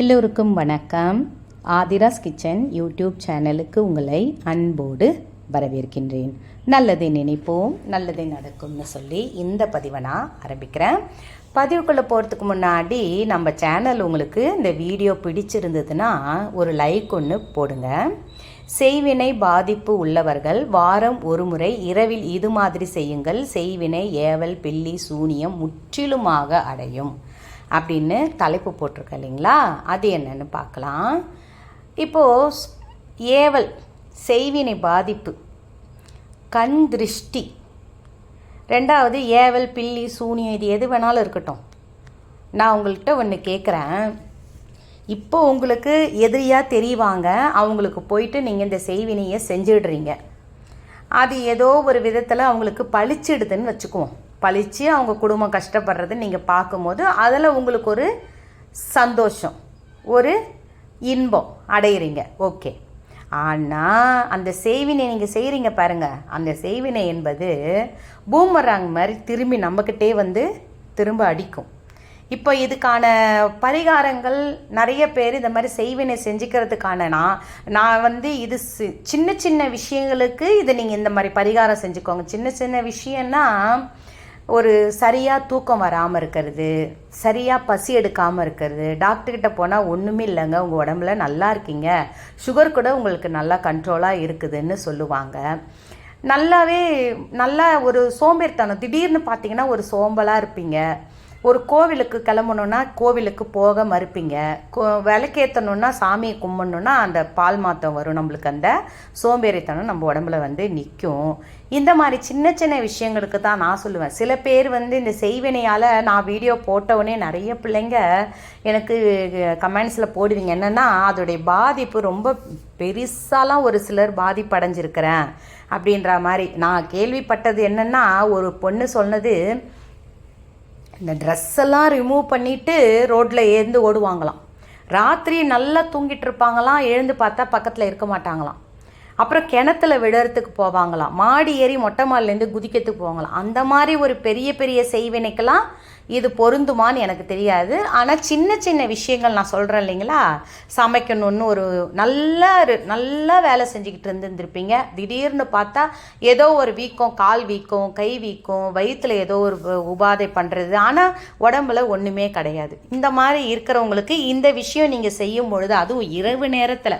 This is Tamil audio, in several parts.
எல்லோருக்கும் வணக்கம். ஆதிராஸ் கிச்சன் யூடியூப் சேனலுக்கு உங்களை அன்போடு வரவேற்கின்றேன். நல்லதை நினைப்போம் நல்லதை நடக்கும்னு சொல்லி இந்த பதிவை நான் ஆரம்பிக்கிறேன். பதிவுக்குள்ளே போகிறதுக்கு முன்னாடி நம்ம சேனல் உங்களுக்கு இந்த வீடியோ பிடிச்சிருந்ததுன்னா ஒரு லைக் ஒன்று போடுங்க. செய்வினை பாதிப்பு உள்ளவர்கள் வாரம் ஒரு முறை இரவில் இது மாதிரி செய்யுங்கள். செய்வினை ஏவல் பில்லி சூனியம் முற்றிலுமாக அடையும். அப்படின்னு தலைப்பு போட்டிருக்க இல்லைங்களா? அது என்னன்னு பார்க்கலாம். இப்போது ஏவல் செய்வினை பாதிப்பு கண் திருஷ்டி. ரெண்டாவது ஏவல் பில்லி சூனியம் இது எது வேணாலும் இருக்கட்டும். நான் உங்கள்கிட்ட ஒன்று கேட்குறேன் இப்போ உங்களுக்கு எதிரியாக தெரிவாங்க. அவங்களுக்கு போயிட்டு நீங்கள் இந்த செய்வினையை செஞ்சிடுறீங்க. அது ஏதோ ஒரு விதத்தில் அவங்களுக்கு பளிச்சிடுதுன்னு வச்சுக்குவோம். பழித்து அவங்க குடும்பம் கஷ்டப்படுறது நீங்கள் பார்க்கும்போது அதில் உங்களுக்கு ஒரு சந்தோஷம் ஒரு இன்பம் அடையிறீங்க. ஓகே. ஆனால் அந்த செய்வினை நீங்கள் செய்கிறீங்க பாருங்கள் அந்த செய்வினை என்பது பூமராங் மாதிரி திரும்பி நம்மக்கிட்டே வந்து திரும்ப அடிக்கும். இப்போ இதுக்கான பரிகாரங்கள் நிறைய பேர் இந்த மாதிரி செய்வினை செஞ்சுக்கிறதுக்கான நான் நான் வந்து இது சி- சின்ன சின்ன விஷயங்களுக்கு இதை நீங்கள் இந்த மாதிரி பரிகாரம் செஞ்சுக்கோங்க. சின்ன சின்ன விஷயம்னா ஒரு சரியாக தூக்கம் வராமல் இருக்கிறது சரியாக பசி எடுக்காமல் இருக்கிறது டாக்டர்கிட்ட போனால் ஒன்றுமே இல்லைங்க உங்கள் உடம்புல நல்லா இருக்கீங்க சுகர் கூட உங்களுக்கு நல்லா கண்ட்ரோலாக இருக்குதுன்னு சொல்லுவாங்க. நல்லாவே நல்லா ஒரு சோம்பேறித்தனம் திடீர்னு பார்த்தீங்கன்னா ஒரு சோம்பலாக இருப்பீங்க. ஒரு கோவிலுக்கு கிளம்பணுன்னா கோவிலுக்கு போக மறுப்பீங்க. கோ விளக்கேற்றணுன்னா சாமியை கும்பிடணுன்னா அந்த பால் மாத்தம் வரும் நம்மளுக்கு அந்த சோம்பேறித்தனம் நம்ம உடம்புல வந்து நிற்கும் இந்த மாதிரி சின்ன சின்ன விஷயங்களுக்கு தான் நான் சொல்லுவேன். சில பேர் வந்து இந்த செய்வினையால் நான் வீடியோ போட்டவுடனே நிறைய பிள்ளைங்க எனக்கு கமெண்ட்ஸில் போடுவீங்க. என்னென்னா அதோடைய பாதிப்பு ரொம்ப பெருசாலாம் ஒரு சிலர் பாதிப்படைஞ்சிருக்கிறேன். அப்படின்ற மாதிரி நான் கேள்விப்பட்டது என்னென்னா ஒரு பொண்ணு சொன்னது இந்த ட்ரெஸ்ஸெல்லாம் ரிமூவ் பண்ணிவிட்டு ரோட்டில் ஏந்து ஓடுவாங்களாம். ராத்திரி நல்லா தூங்கிட்டு இருப்பாங்களாம் எழுந்து பார்த்தா பக்கத்தில் இருக்க மாட்டாங்களாம். அப்புறம் கிணத்துல விடுறதுக்கு போவாங்களாம். மாடி ஏறி மொட்டை மாடிலேருந்து குதிக்கிறதுக்கு போவாங்களாம். அந்த மாதிரி ஒரு பெரிய பெரிய செய்வினைக்கெல்லாம் இது பொருந்துமான்னு எனக்கு தெரியாது. ஆனால் சின்ன சின்ன விஷயங்கள் நான் சொல்கிறேன் இல்லைங்களா? சமைக்கணும்னு ஒரு நல்ல ஒரு நல்லா வேலை செஞ்சுக்கிட்டு இருந்துருந்துருப்பீங்க. திடீர்னு பார்த்தா ஏதோ ஒரு வீக்கம் கால் வீக்கம் கை வீக்கம் வயிற்றுல ஏதோ ஒரு உபாதை பண்ணுறது ஆனால் உடம்புல ஒன்றுமே கிடையாது. இந்த மாதிரி இருக்கிறவங்களுக்கு இந்த விஷயம் நீங்கள் செய்யும் பொழுது அதுவும் இரவு நேரத்தில்.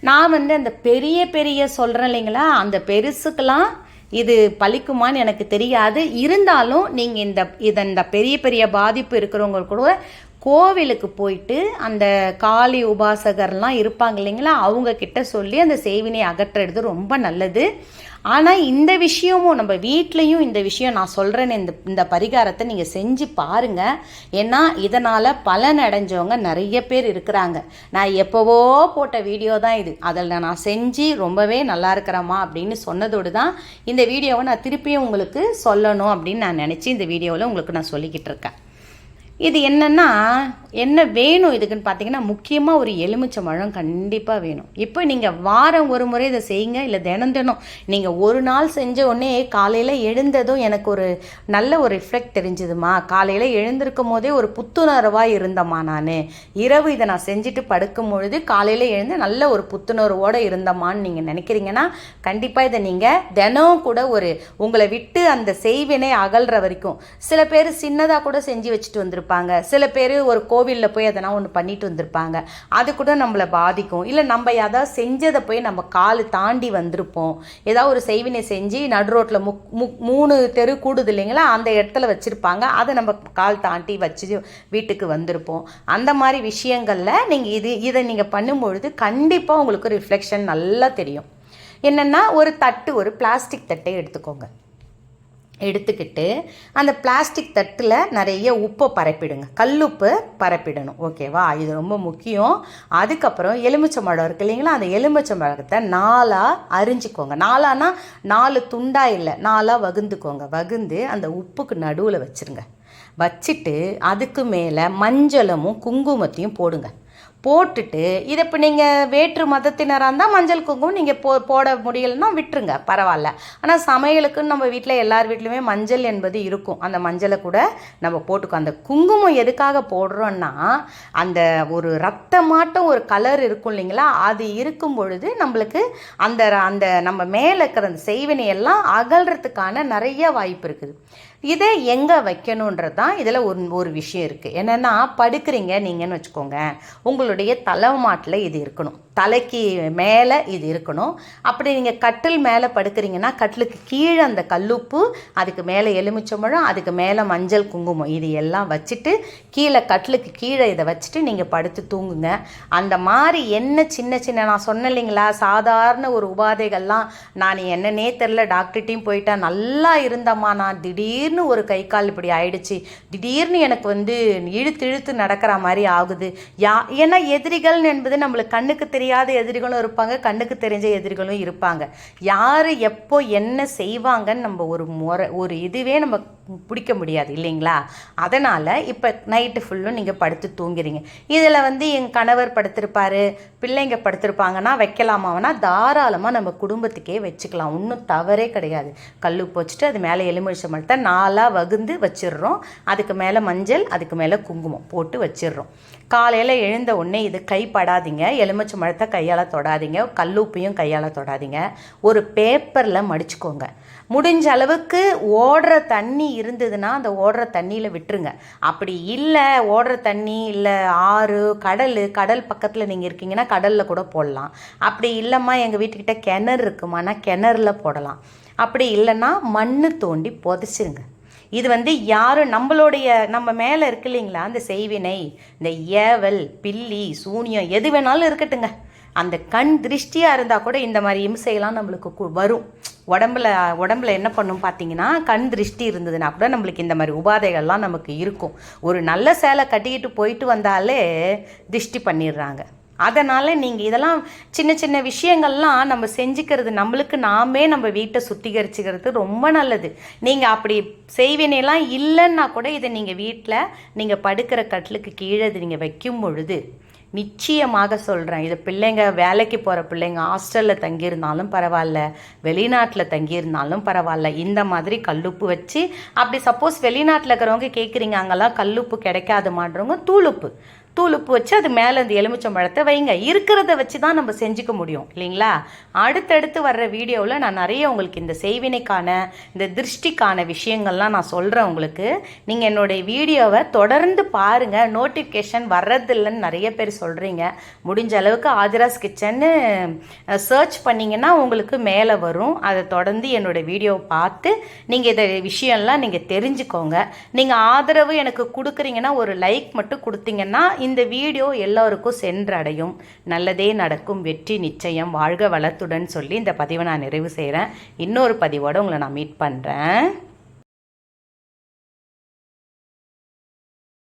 நான் வந்து அந்த பெரிய பெரிய சொல்கிறேன் இல்லைங்களா? அந்த பெருசுக்கெல்லாம் இது பழிக்குமான்னு எனக்கு தெரியாது. இருந்தாலும் நீங்கள் இந்த இதை இந்த பெரிய பெரிய பாதிப்பு இருக்கிறவங்க கூட கோவிலுக்கு போயிட்டு அந்த காளி உபாசகர்லாம் இருப்பாங்க இல்லைங்களா அவங்க கிட்ட சொல்லி அந்த சேவினை அகற்றுறது ரொம்ப நல்லது. ஆனால் இந்த விஷயமும் நம்ம வீட்லேயும் இந்த விஷயம் நான் சொல்கிறேன்னு இந்த இந்த பரிகாரத்தை நீங்கள் செஞ்சு பாருங்கள் ஏன்னா இதனால் பலன் அடைஞ்சவங்க நிறைய பேர் இருக்கிறாங்க. நான் எப்போவோ போட்ட வீடியோ தான் இது. அதில் நான் செஞ்சு ரொம்பவே நல்லா இருக்கிறேம்மா அப்படின்னு சொன்னதோடு தான் இந்த வீடியோவை நான் திருப்பியும் உங்களுக்கு சொல்லணும் அப்படின்னு நான் நினச்சி இந்த வீடியோவில் உங்களுக்கு நான் சொல்லிக்கிட்டு இருக்கேன். இது என்னன்னா என்ன வேணும் இதுக்குன்னு பார்த்தீங்கன்னா முக்கியமாக ஒரு எலுமிச்சை பழம் கண்டிப்பாக வேணும். இப்போ நீங்கள் வாரம் ஒரு முறை இதை செய்யுங்க இல்லை தினம் தினம். நீங்கள் ஒரு நாள் செஞ்ச உடனே காலையில் எழுந்ததும் எனக்கு ஒரு நல்ல ஒரு எஃபெக்ட் தெரிஞ்சுதுமா? காலையில் எழுந்திருக்கும் போதே ஒரு புத்துணர்வாக இருந்தம்மா நான். இரவு இதை நான் செஞ்சுட்டு படுக்கும் பொழுது காலையில் எழுந்து நல்ல ஒரு புத்துணர்வோடு இருந்தம்மான்னு நீங்கள் நினைக்கிறீங்கன்னா கண்டிப்பாக இதை நீங்கள் தினம் கூட ஒரு உங்களை விட்டு அந்த செய்வினை அகல்ற வரைக்கும். சில பேர் சின்னதாக கூட செஞ்சு வச்சுட்டு வந்திருப்பாங்க. சில பேர் ஒரு கோவிலில் போய் எதனா ஒன்று பண்ணிட்டு வந்திருப்பாங்க. அது கூட நம்மளை பாதிக்கும். இல்லை நம்ம ஏதாவது செஞ்சதை போய் நம்ம கால் தாண்டி வந்திருப்போம். ஏதாவது ஒரு செய்வினை செஞ்சு நடு ரோட்டில் முக் முக் மூணு தெரு கூடுது இல்லைங்களா? அந்த இடத்துல வச்சுருப்பாங்க. அதை நம்ம கால் தாண்டி வச்சு வீட்டுக்கு வந்திருப்போம். அந்த மாதிரி விஷயங்களில் நீங்கள் இது இதை நீங்கள் பண்ணும்பொழுது கண்டிப்பாக உங்களுக்கு ரிஃப்ளெக்ஷன் நல்லா தெரியும். என்னென்னா ஒரு தட்டு ஒரு பிளாஸ்டிக் தட்டை எடுத்துக்கோங்க. எடுத்துக்கிட்டு அந்த பிளாஸ்டிக் தட்டில் நிறைய உப்பை பரப்பிடுங்க. கல்லுப்பு பரப்பிடணும். ஓகேவா இது ரொம்ப முக்கியம். அதுக்கப்புறம் எலுமிச்சம்பழம் இருக்கு இல்லைங்களா? அந்த எலுமிச்சம்பழத்தை நாலாக அரிஞ்சிக்கோங்க. நாலானா நாலு துண்டா இல்லை நாலாக வகுந்துக்கோங்க. வகுந்து அந்த உப்புக்கு நடுவில் வச்சுருங்க. வச்சுட்டு அதுக்கு மேலே மஞ்சளமும் குங்குமத்தையும் போடுங்க. போட்டுட்டு இதை இப்போ நீங்கள் வேற்று மதத்தினராக இருந்தால் மஞ்சள் குங்குமம் நீங்கள் போ போட முடியலைன்னா விட்டுருங்க பரவாயில்ல ஆனால் சமையலுக்குன்னு நம்ம வீட்டில் எல்லார் வீட்லையுமே மஞ்சள் என்பது இருக்கும். அந்த மஞ்சளை கூட நம்ம போட்டுக்கோ. அந்த குங்குமம் எதுக்காக போடுறோன்னா அந்த ஒரு ரத்தமாட்டம் ஒரு கலர் இருக்கும் இல்லைங்களா? அது இருக்கும் பொழுது நம்மளுக்கு அந்த அந்த நம்ம மேலே இருக்கிற அந்த செய்வினை எல்லாம் அகல்றதுக்கான நிறைய வாய்ப்பு இருக்குது. இதை எங்கே வைக்கணுன்றது தான் இதில் ஒரு ஒரு விஷயம் இருக்குது என்னென்னா படுக்கிறீங்க நீங்கன்னு வச்சுக்கோங்க. உங்களுடைய தலைமாட்டில் இது இருக்கணும். தலைக்கு மேலே இது இருக்கணும். அப்படி நீங்கள் கட்டில் மேலே படுக்கிறீங்கன்னா கட்டிலுக்கு கீழே அந்த கல்லுப்பு அதுக்கு மேலே எலுமிச்சம்பழம் அதுக்கு மேலே மஞ்சள் குங்குமம் இது எல்லாம் வச்சுட்டு கீழே கட்டிலுக்கு கீழே இதை வச்சுட்டு நீங்கள் படுத்து தூங்குங்க. அந்த மாதிரி என்ன சின்ன சின்ன நான் சொன்னேன் இல்லைங்களா சாதாரண ஒரு உபாதைகள்லாம் நான் என்னன்னே தெரில டாக்டர்கிட்டையும் போயிட்டா நல்லா இருந்தம்மா நான் திடீர்னு ஒரு கை கால் இப்படி ஆயிடுச்சு திடீர்னு எனக்கு வந்து இழுத்து இழுத்து நடக்கிற மாதிரி ஆகுது. யா ஏன்னா எதிரிகள் என்பது நம்மளுக்கு கண்ணுக்கு தெரியாத எதிரிகளும் இருப்பாங்க கண்ணுக்கு தெரிஞ்ச எதிரிகளும் இருப்பாங்க. யார் எப்போ என்ன செய்வாங்கன்னு நம்ம ஒரு முறை ஒரு இதுவே நம்ம பிடிக்க முடியாது இல்லைங்களா? அதனால் இப்போ நைட்டு ஃபுல்லும் நீங்கள் படுத்து தூங்குறீங்க. இதில் வந்து என் கணவர் படுத்திருப்பார் பிள்ளைங்க படுத்திருப்பாங்கன்னா வைக்கலாமாவனா? தாராளமாக நம்ம குடும்பத்துக்கே வச்சுக்கலாம். ஒன்றும் தவறே கிடையாது. கல்லுப்பு வச்சுட்டு அது மேலே எலுமிச்சை மரத்தை நாலாக வகுந்து வச்சிடுறோம். அதுக்கு மேலே மஞ்சள் அதுக்கு மேலே குங்குமம் போட்டு வச்சிடுறோம். காலையில் எழுந்த உடனே இது கைப்படாதீங்க. எலுமிச்சை மழத்தை கையால் தொடாதீங்க. கல்லுப்பையும் கையால் தொடாதீங்க. ஒரு பேப்பரில் மடிச்சுக்கோங்க. முடிஞ்ச அளவுக்கு ஓடுற தண்ணி இருந்ததுன்னா அந்த ஓடுற தண்ணியில் விட்டுருங்க. அப்படி இல்லை ஓடுற தண்ணி இல்லை ஆறு கடல் கடல் பக்கத்தில் நீங்கள் இருக்கீங்கன்னா கடலில் கூட போடலாம். அப்படி இல்லைம்மா எங்கள் வீட்டுக்கிட்ட கிணறு இருக்குமானா கிணறுல போடலாம். அப்படி இல்லைன்னா மண் தோண்டி புதைச்சிருங்க. இது வந்து யாரும் நம்மளுடைய நம்ம மேலே இருக்கு இல்லைங்களா? அந்த செய்வினை இந்த ஏவல் பில்லி சூனியம் எது வேணாலும் இருக்கட்டுங்க. அந்த கண் திருஷ்டியாக இருந்தால் கூட இந்த மாதிரி இம்சையெல்லாம் நம்மளுக்கு வரும். உடம்புல உடம்புல என்ன பண்ணும் பார்த்தீங்கன்னா கண் திருஷ்டி இருந்ததுன்னா கூட நம்மளுக்கு இந்த மாதிரி உபாதைகள்லாம் நமக்கு இருக்கும். ஒரு நல்ல சேலை கட்டிக்கிட்டு போயிட்டு வந்தாலே திருஷ்டி பண்ணிடுறாங்க. அதனால் நீங்கள் இதெல்லாம் சின்ன சின்ன விஷயங்கள்லாம் நம்ம செஞ்சுக்கிறது நம்மளுக்கு நாமே நம்ம வீட்டை சுத்திகரிச்சுக்கிறது ரொம்ப நல்லது. நீங்கள் அப்படி செய்வினைலாம் இல்லைன்னா கூட இதை நீங்கள் வீட்டில் நீங்கள் படுக்கிற கட்டிலுக்கு கீழே இது நீங்கள் வைக்கும் பொழுது நிச்சயமாக சொல்கிறேன் இது பிள்ளைங்க வேலைக்கு போகிற பிள்ளைங்க ஹாஸ்டலில் தங்கியிருந்தாலும் பரவாயில்ல வெளிநாட்டில் தங்கியிருந்தாலும் பரவாயில்ல. இந்த மாதிரி கல்லுப்பு வச்சு அப்படி சப்போஸ் வெளிநாட்டில் இருக்கிறவங்க கேட்குறீங்க அங்கெல்லாம் கல்லுப்பு கிடைக்காதுமான்றவங்க தூளுப்பு. தூளுப்பு வச்சு அது மேலே இந்த எலுமிச்சம்பழத்தை வைங்க. இருக்கிறத வச்சு தான் நம்ம செஞ்சுக்க முடியும் இல்லைங்களா? அடுத்தடுத்து வர்ற வீடியோவில் நான் நிறைய உங்களுக்கு இந்த செய்வினைக்கான இந்த திருஷ்டிக்கான விஷயங்கள்லாம் நான் சொல்கிறேன் உங்களுக்கு. நீங்கள் என்னுடைய வீடியோவை தொடர்ந்து பாருங்கள் நோட்டிஃபிகேஷன் வர்றதில்லைன்னு நிறைய பேர் சொல்கிறீங்க முடிஞ்ச அளவுக்கு ஆதிராஸ் கிச்சன்னு சர்ச் பண்ணிங்கன்னா உங்களுக்கு மேலே வரும். அதை தொடர்ந்து என்னோட வீடியோவை பார்த்து நீங்கள் இதை விஷயம்லாம் நீங்கள் தெரிஞ்சுக்கோங்க. நீங்கள் ஆதரவு எனக்கு கொடுக்குறீங்கன்னா ஒரு லைக் மட்டும் கொடுத்தீங்கன்னா இந்த வீடியோ எல்லோருக்கும் சென்றடையும். நல்லதே நடக்கும் வெற்றி நிச்சயம் வாழ்க வளத்துடன் சொல்லி இந்த பதிவை நான் நிறைவு செய்கிறேன். இன்னொரு பதிவோடு உங்களை நான் மீட் பண்ணுறேன்